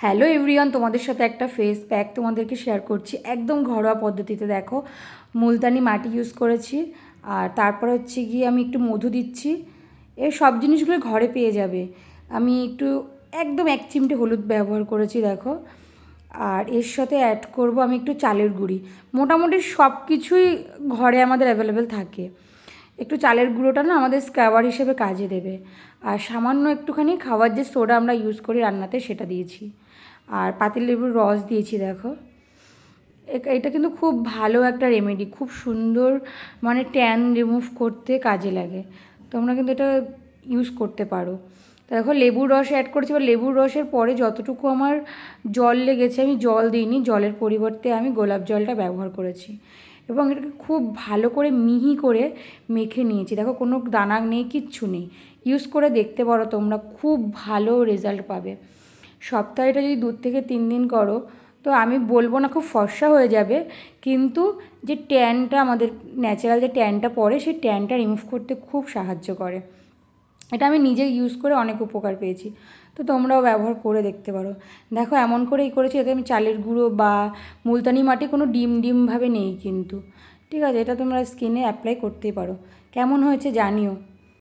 Hello everyone তোমাদের সাথে একটা ফেস প্যাক তোমাদেরকে শেয়ার করছি। একদম ঘরোয়া পদ্ধতিতে দেখো, মুলতানি মাটি ইউজ করেছি। আর তারপর হচ্ছে গিয়ে আমি একটু মধু দিচ্ছি। এই সব জিনিসগুলো ঘরে পেয়ে যাবে। আমি একটু একদম এক চিমটে হলুদ ব্যবহার করেছি দেখো। আর এর সাথে অ্যাড করব আমি একটু চালের গুঁড়ি। মোটামুটি সব কিছুই ঘরে আমাদের অ্যাভেলেবেল থাকে। একটু চালের গুঁড়োটা না আমাদের স্ক্রাবার হিসেবে কাজে দেবে। আর সামান্য একটুখানি খাওয়ার যে সোডা আমরা ইউজ করি রান্নাতে সেটা দিয়েছি। আর পাতিলেবুর রস দিয়েছি দেখো। এটা কিন্তু খুব ভালো একটা রেমেডি খুব সুন্দর মানে ট্যান রিমুভ করতে কাজে লাগে। তোমরা কিন্তু এটা ইউজ করতে পারো। তো দেখো লেবুর রস অ্যাড করেছি বা লেবুর রসের পরে যতটুকু আমার জল লেগেছে, আমি জল দিইনি, জলের পরিবর্তে আমি গোলাপ জলটা ব্যবহার করেছি। এবং এটাকে খুব ভালো করে মিহি করে মেখে নিয়েছি। দেখো, কোনো দানা নেই, কিচ্ছু নেই। ইউজ করে দেখতে পারো তোমরা, খুব ভালো রেজাল্ট পাবে। সপ্তাহে এটা যদি দু থেকে তিন দিন করো, তো আমি বলব না খুব ফর্সা হয়ে যাবে, কিন্তু যে ট্যানটা আমাদের ন্যাচারাল যে ট্যানটা পড়ে, সেই ট্যানটা রিমুভ করতে খুব সাহায্য করে। এটা আমি নিজে ইউজ করে অনেক উপকার পেয়েছি। তো তোমরাও ব্যবহার করে দেখতে পারো। দেখো, এমন করেই করেছি, এতে আমি চালের গুঁড়ো বা মুলতানি মাটি কোনো ডিম ডিমভাবে নেই কিন্তু। ঠিক আছে, এটা তোমরা স্কিনে অ্যাপ্লাই করতেই পারো। কেমন হয়েছে জানিও।